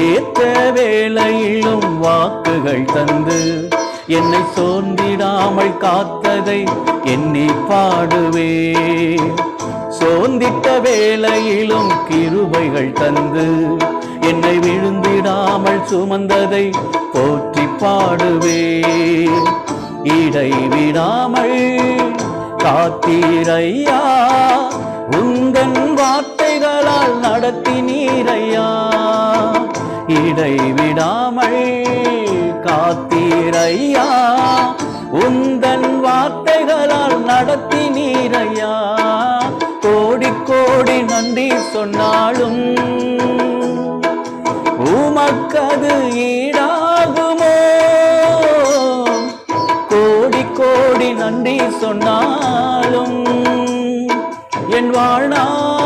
ஏற்ற வேளையிலும் வாக்குகள் தந்து என்னை சோர்ந்திடாமல் காத்ததை எண்ணி பாடுவே. சோர்ந்திட்ட வேளையிலும் கிருபைகள் தந்து என்னை விழுந்திடாமல் சுமந்ததை போற்றி பாடுவே. இடைவிடாமல் காத்தீரையா உந்தன் வார்த்தைகளால் நடத்தினீரையா. இடைவிடாமல் காத்தீரையா? உந்தன் வார்த்தைகளால் நடத்தி நீரையா? கோடி கோடி நன்றி சொன்னாலும் உமக்கது ஈடாகுமோ? கோடி கோடி நன்றி சொன்னாலும் என் வாழ்நாள்